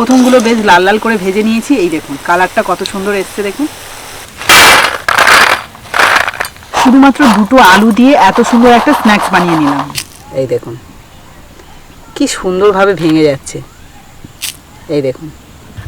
প্রথমগুলো বেশ লাল লাল করে ভেজে নিয়েছি, এই দেখুন, কালারটা কত সুন্দর এসছে দেখুন। শুধুমাত্র দুটো আলু দিয়ে এত সুন্দর একটা স্ন্যাক্স বানিয়ে নিলাম। এই দেখুন, কি সুন্দরভাবে ভেঙে যাচ্ছে। এই দেখুন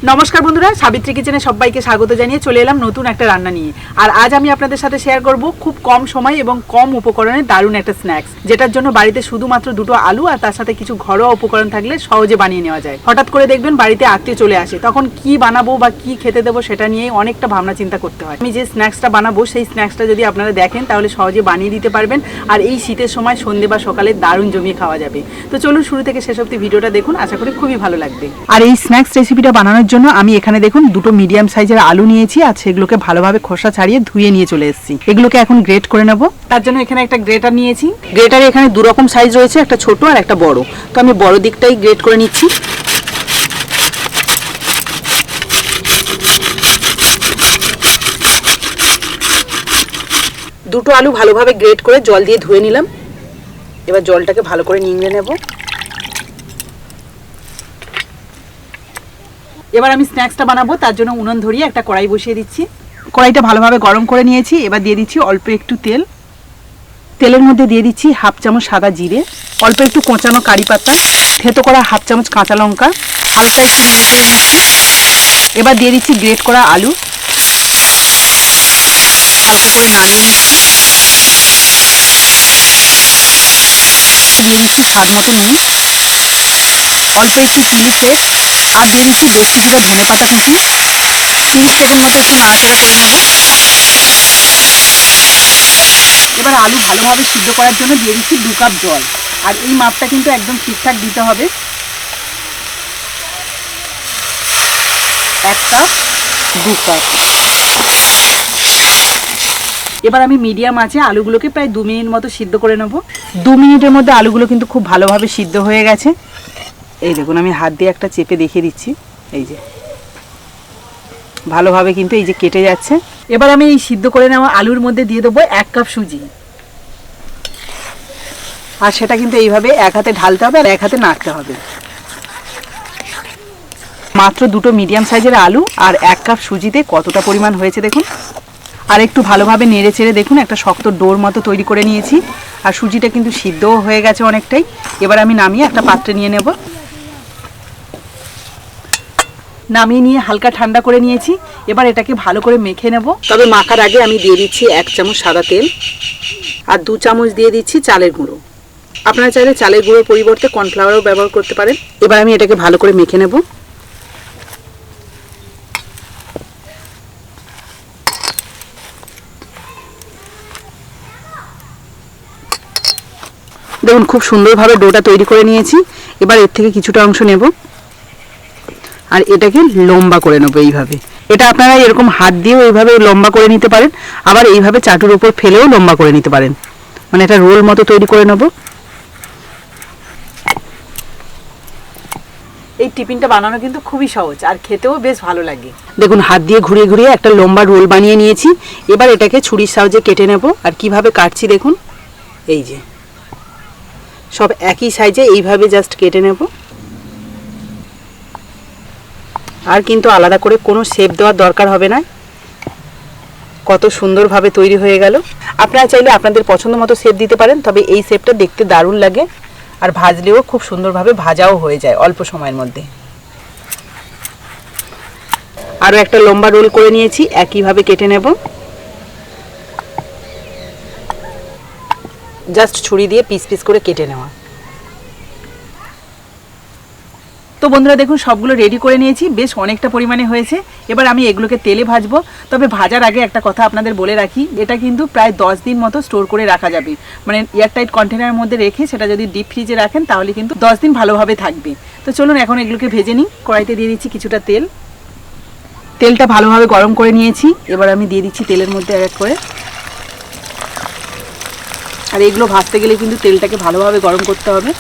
নমস্কার বন্ধুরা, সাবিত্রী কিচেনে সবাইকে স্বাগত জানিয়ে চলে এলাম নতুন একটা রান্না নিয়ে। আর আজ আমি আপনাদের সাথে শেয়ার করব খুব কম সময় এবং কম উপকরণে দারুণ একটা স্ন্যাক্স যেটার জন্য বাড়িতে শুধুমাত্র দুটো আলু আর তার সাথে কিছু ঘরোয়া উপকরণ থাকলে সহজে বানিয়ে নেওয়া যায়। হঠাৎ করে দেখবেন বাড়িতে আত্মীয় চলে আসে, তখন কি বানাবো বা কি খেতে দেবো সেটা নিয়ে অনেকটা ভাবনা চিন্তা করতে হয়। আমি যে স্ন্যাক্সটা বানাবো, সেই স্ন্যাক্সটা যদি আপনারা দেখেন, তাহলে সহজে বানিয়ে দিতে পারবেন আর এই শীতের সময় সন্ধে বা সকালে দারুণ জমিয়ে খাওয়া যাবে। তো চলুন শুরু থেকে শেষ অব্দি ভিডিওটা দেখুন, আশা করি খুবই ভালো লাগবে। আর এই স্ন্যাক্স রেসিপিটা বানানোর জন্য আমি এখানে দেখুন দুটো মিডিয়াম সাইজের আলু নিয়েছি আর সেগুলোকে ভালোভাবে খোসা ছাড়িয়ে ধুয়ে নিয়ে চলে এসেছি। এগুলোকে এখন গ্রেট করে নেব। তার জন্য এখানে একটা গ্রেটার নিয়েছি। গ্রেটারে এখানে দু রকম সাইজ রয়েছে, একটা ছোট আর একটা বড়। তো আমি বড় দিকটাই গ্রেট করে নিচ্ছি। দুটো আলু ভালোভাবে গ্রেট করে জল দিয়ে ধুয়ে নিলাম। এবার জলটাকে ভালো করে নিংড়ে নেব। এবার আমি স্ন্যাক্সটা বানাবো, তার জন্য উনুন ধরিয়ে একটা কড়াই বসিয়ে দিচ্ছি। কড়াইটা ভালোভাবে গরম করে নিয়েছি, এবার দিয়ে দিচ্ছি অল্প একটু তেল। তেলের মধ্যে দিয়ে দিচ্ছি হাফ চামচ সাদা জিরে, অল্প একটু কোঁচানো কারি পাতা, থেতো করা হাফ চামচ কাঁচা লঙ্কা, হালকা একটু নেড়ে চেড়ে নিচ্ছি এবার দিয়ে দিচ্ছি গ্রেট করা আলু। হালকা করে নাড়িয়ে নিচ্ছি। দিয়ে দিচ্ছি স্বাদ মতো নুন। অল্প একটু চিলি ফ্লেক্স আর দিয়ে দিচ্ছি বেশ কিছুটা ধনে পাতা কুচি তিরিশ সেকেন্ড মতো একটু নাড়াচাড়া এবার আলু ভালোভাবে সিদ্ধ করার জন্য দিয়ে দিচ্ছি দু কাপ জল। আর এই মাপটা কিন্তু একদম ঠিকঠাক দিতে হবে। এক কাপ, দু কাপ। এবার আমি মিডিয়াম আছে আলুগুলোকে প্রায় দু মিনিট মতো সিদ্ধ করে নেব। দু মিনিটের মধ্যে আলুগুলো কিন্তু খুব ভালোভাবে সিদ্ধ হয়ে গেছে। এই দেখুন, আমি হাত দিয়ে একটা চেপে দেখিয়ে দিচ্ছি। এই যে। ভালোভাবে কিন্তু এই যে কেটে যাচ্ছে। এবার আমি এই সিদ্ধ করে নেওয়া আলুর মধ্যে দিয়ে দেবো এক কাপ সুজি। আর সেটা কিন্তু এইভাবে এক হাতে ঢালতে হবে আর এক হাতে নাড়তে হবে। মাত্র দুটো মিডিয়াম সাইজের আলু আর এক কাপ সুজিতে কতটা পরিমাণ হয়েছে দেখুন। আর একটু ভালোভাবে নেড়ে চেড়ে দেখুন, একটা শক্ত ডোর মতো তৈরি করে নিয়েছি। আর সুজিটা কিন্তু সিদ্ধও হয়ে গেছে অনেকটাই। এবার আমি নামিয়ে একটা পাত্রে নিয়ে নেব। নামিয়ে নিয়ে হালকা ঠান্ডা করে নিয়েছি। এবার এটাকে ভালো করে মেখে নেব। তবে মাখার আগে আমি দিয়ে দিচ্ছি এক চামচ সাদা তেল আর দু চামচ দিয়ে দিচ্ছি চালের গুঁড়ো। আপনারা চাইলে চালের গুঁড়োর পরিবর্তে কর্নফ্লাওয়ারও ব্যবহার করতে পারেন। এবার আমি এটাকে ভালো করে মেখে নেব। দেখুন, খুব সুন্দরভাবে ডোটা তৈরি করে নিয়েছি। এবার এর থেকে কিছুটা অংশ নেব। আর এটাকে লম্বা করে নেব এইভাবে। এটা আপনারা এরকম হাত দিয়েও এইভাবে লম্বা করে নিতে পারেন আবার এইভাবে চাটুর উপর ফেলেও লম্বা করে নিতে পারেন। মানে এটা রোল মতো তৈরি করে নেব। এই টিফিনটা বানানো কিন্তু খুবই সহজ আর খেতেও বেশ ভালো লাগে। দেখুন হাত দিয়ে ঘুরিয়ে ঘুরিয়ে একটা লম্বা রোল বানিয়ে নিয়েছি। এবার এটাকে ছুরির সাহায্যে কেটে নেব। আর কীভাবে কাটছি দেখুন এই যে। সব একই সাইজে এইভাবে জাস্ট কেটে নেব। আর কিন্তু আলাদা করে কোনো শেপ দেওয়ার দরকার হবে না। কত সুন্দরভাবে তৈরি হয়ে গেল। আপনারা চাইলে আপনাদের পছন্দ মতো শেপ দিতে পারেন, তবে এই শেপটা দেখতে দারুণ লাগে আর ভাজলেও খুব সুন্দরভাবে ভাজাও হয়ে যায় অল্প সময়ের মধ্যে। আরও একটা লম্বা রোল করে নিয়েছি, একইভাবে কেটে নেব। জাস্ট ছুরি দিয়ে পিস পিস করে কেটে নেওয়া। তো বন্ধুরা দেখুন, সবগুলো রেডি করে নিয়েছি। বেশ অনেকটা পরিমাণে হয়েছে। এবার আমি এগুলোকে তেলে ভাজবো। তবে ভাজার আগে একটা কথা আপনাদের বলে রাখি, এটা কিন্তু প্রায় দশ দিন মতো স্টোর করে রাখা যাবে। মানে এয়ারটাইট কন্টেনারের মধ্যে রেখে সেটা যদি ডিপ ফ্রিজে রাখেন, তাহলে কিন্তু দশ দিন ভালোভাবে থাকবে। তো চলুন এখন এগুলোকে ভেজে নিই। কড়াইতে দিয়ে দিচ্ছি কিছুটা তেল। তেলটা ভালোভাবে গরম করে নিয়েছি। এবার আমি দিয়ে দিচ্ছি তেলের মধ্যে এক এক করে। আর এগুলো ভাজতে গেলে কিন্তু তেলটাকে ভালোভাবে গরম করতে হবে।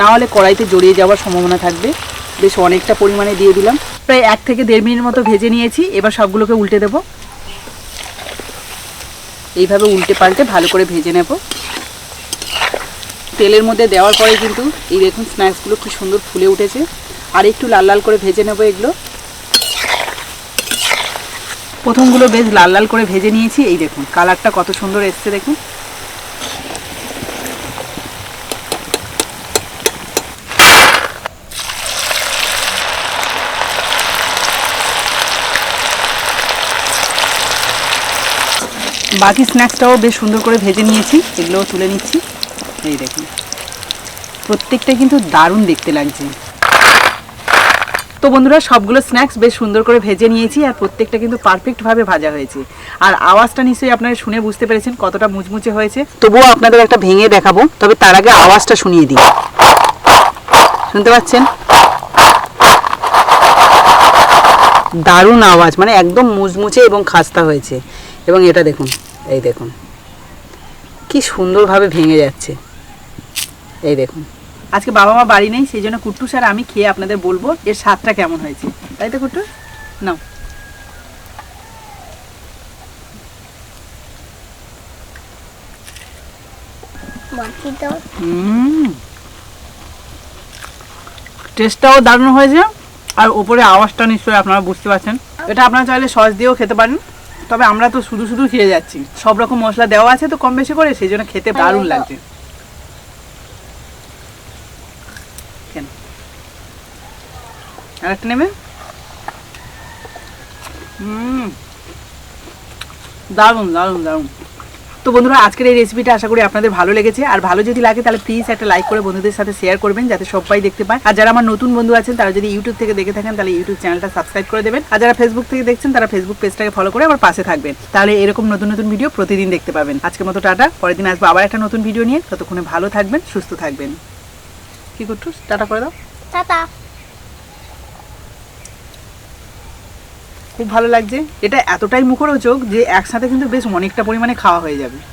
না হলে কড়াইতে জড়িয়ে যাওয়ার সম্ভাবনা থাকবে। বেশ অনেকটা পরিমাণে দিয়ে দিলাম। প্রায় এক থেকে দেড় মিনিট মতো ভেজে নিয়েছি। এবার সবগুলোকে উল্টে দেব। এইভাবে উল্টে পাল্টে ভালো করে ভেজে নেব। তেলের মধ্যে দেওয়ার পরে কিন্তু এই দেখুন স্ন্যাক্সগুলো খুব সুন্দর ফুলে উঠেছে। আর একটু লাল লাল করে ভেজে নেব এগুলো। প্রথমগুলো বেশ লাল লাল করে ভেজে নিয়েছি। এই দেখুন, কালারটা কত সুন্দর এসছে দেখুন। বাকি স্ন্যাক্সটাও বেশ সুন্দর করে ভেজে নিয়েছি, এগুলোও তুলে নিচ্ছি। এই দেখুন। প্রত্যেকটা কিন্তু দারুণ দেখতে লাগছে। তো বন্ধুরা, সবগুলো স্ন্যাক্স বেশ সুন্দর করে ভেজে নিয়েছি আর প্রত্যেকটা কিন্তু পারফেক্টভাবে ভাজা হয়েছে। আর আওয়াজটা নিশ্চয়ই আপনারা শুনে বুঝতে পেরেছেন কতটা মুচমুচে হয়েছে। তবুও আপনাদের একটা ভেঙে দেখাবো, তবে তার আগে আওয়াজটা শুনিয়ে দিই। শুনতে পাচ্ছেন? দারুণ আওয়াজ মানে একদম মুচমুচে এবং খাস্তা হয়েছে। এবং এটা দেখুন এই দেখুন। কি সুন্দরভাবে ভেঙে যাচ্ছে। এই দেখুন। আজকে বাবা মা বাড়ি নেই সেই জন্য কুট্টুস আর আমি খেয়ে আপনাদের বলব এর স্বাদটা কেমন হয়েছে। তাই তো কুট্টু? নাও। হুম। টেস্টটাও দারুণ হয়েছে আর ওপরে আওয়াজটা নিশ্চয়ই আপনারা বুঝতে পারছেন। এটা আপনারা চাইলে সস দিয়েও খেতে পারেন। তবে আমরা তো শুধু শুধু খেয়ে যাচ্ছি। সব রকম মশলা দেওয়া আছে তো কম বেশি করে সেই জন্য খেতে দারুণ লাগছে। আরেকটা নেবে হুম। দারুণ দারুণ দারুণ। তো বন্ধুরা, আজকের এই রেসিপিটা আশা করি আপনাদের ভালো লেগেছে। আর ভালো যদি লাগে, তাহলে প্লিজ একটা লাইক করে বন্ধুদের সাথে শেয়ার করবেন, যাতে সবাই দেখতে পায়। আর যারা আমার নতুন বন্ধু আছেন, তারা যদি ইউটিউব থেকে দেখে থাকেন, তাহলে ইউটিউব চ্যানেলটা সাবস্ক্রাইব করে দেবেন। আর যারা ফেসবুক থেকে দেখছেন, তারা ফেসবুক পেজটাকে ফলো করে আমার পাশে থাকবেন। তাহলে এরকম নতুন নতুন ভিডিও প্রতিদিন দেখতে পাবেন। আজকের মতো টাটা, পরের দিন আসব আবার একটা নতুন ভিডিও নিয়ে। ততক্ষণে ভালো থাকবেন, সুস্থ থাকবেন। কি করছুস? টাটা করে দাও। টাটা। খুব ভালো লাগছে। এটা এতটাই মুখরোচক যে একসাথে কিন্তু বেশ অনেকটা পরিমাণে খাওয়া হয়ে যাবে।